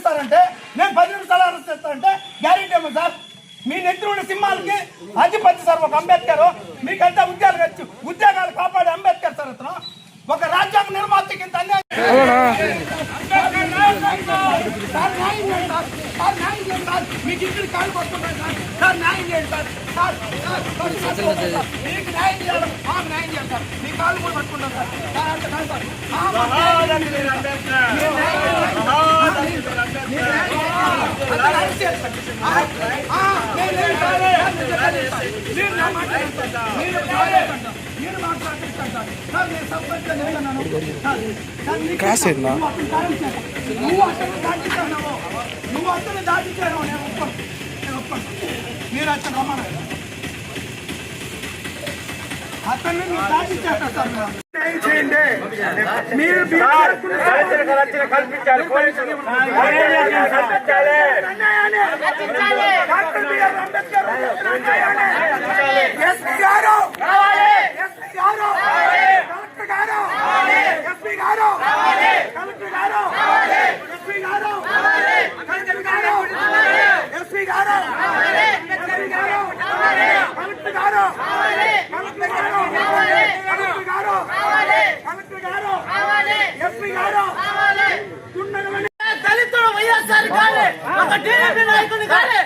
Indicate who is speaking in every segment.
Speaker 1: పంపిస్తారంటే నేను పది నిమిషాలు అరెస్ట్ చేస్తానంటే గ్యారెంటీ ఏమో సార్. మీ నెత్తి ఉన్న సింహాలకి అధిపతి సార్ ఒక అంబేద్కర్. మీకంతా ఉద్యోగాలు వచ్చి ఉద్యోగాలు కాపాడే అంబేద్కర్ సార్ అతను. ఒక రాజ్యాంగ నిర్మాత కింద సార్ న్యాయం చేయండి సార్. న్యాయం చేయండి మీకు ఇంటికి కాలు పడుతున్నాయి సార్. సార్ న్యాయం చేయండి సార్. సార్ సార్, మీకు న్యాయం చేయాలి. మాకు న్యాయం చేయాలి సార్. మీ కాలు కూడా పట్టుకుంటాం సార్. సార్ అంత సార్ ఆ, మాకు న్యాయం చేయాలి సార్. మీరు న్యాయం చేయాలి సార్. మీరు న్యాయం
Speaker 2: క్రాస్ అయిందా?
Speaker 1: నువ్వు అతను దాటించావు. నువ్వు అతను దాటించావు నువ్వు నేను ఒప్పను నేను ఒప్పను మీరు అతను రమ్మను అతన్ని దాటించారు సార్ మీరు. చేయండి మీరు మీరు
Speaker 3: కల్పించాలి పోలీసులు కల్పించాలి
Speaker 1: డాక్టర్ బిఆర్ అంబేద్కర్ ఎస్పీ గారు ఎస్పీ గారు కలెక్టర్ గారు ఎస్పీ గారు కలెక్టర్ గారు ఎస్పీ గారు కలెక్టర్ గారు ఎస్పీ గారు ఎస్పీ గారు కలెక్టర్ గారు కలెక్టర్ గారు కలెక్టర్ గారు కలెక్టర్ గారు ఎస్పీ గారు
Speaker 4: వైఎస్ఆర్ కానీ ఒక టీడీపీ నాయకుని కానీ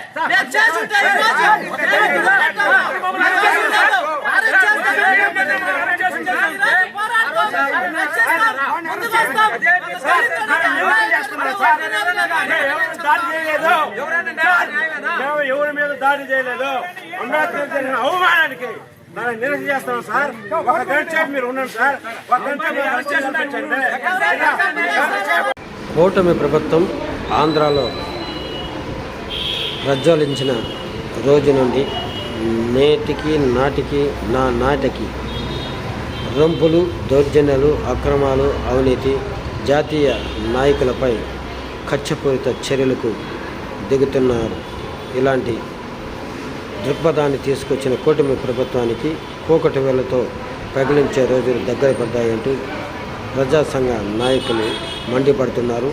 Speaker 4: నేను
Speaker 3: మేము ఎవరి మీద దాడి చేయలేదు అంబేద్కర్ జరిగిన అవమానానికి దాన్ని నిరసన చేస్తాం సార్ ఒక గంట మీరు ఉండండి సార్ ఒక గంట మీరు అరెస్ట్ చేసి
Speaker 5: కూటమి ప్రభుత్వం ఆంధ్రాలో ప్రజ్వలించిన రోజు నుండి నేటికి నాటికి నా నాటికి రంపులు దౌర్జన్యాలు అక్రమాలు అవినీతి జాతీయ నాయకులపై కచ్చపూరిత చర్యలకు దిగుతున్నారు. ఇలాంటి దృక్పథాన్ని తీసుకొచ్చిన కూటమి ప్రభుత్వానికి కూకటి వేళ్ళతో పగిలించే రోజులు దగ్గర పడ్డాయంటూ ప్రజా సంఘ నాయకులు మండిపడుతున్నారు.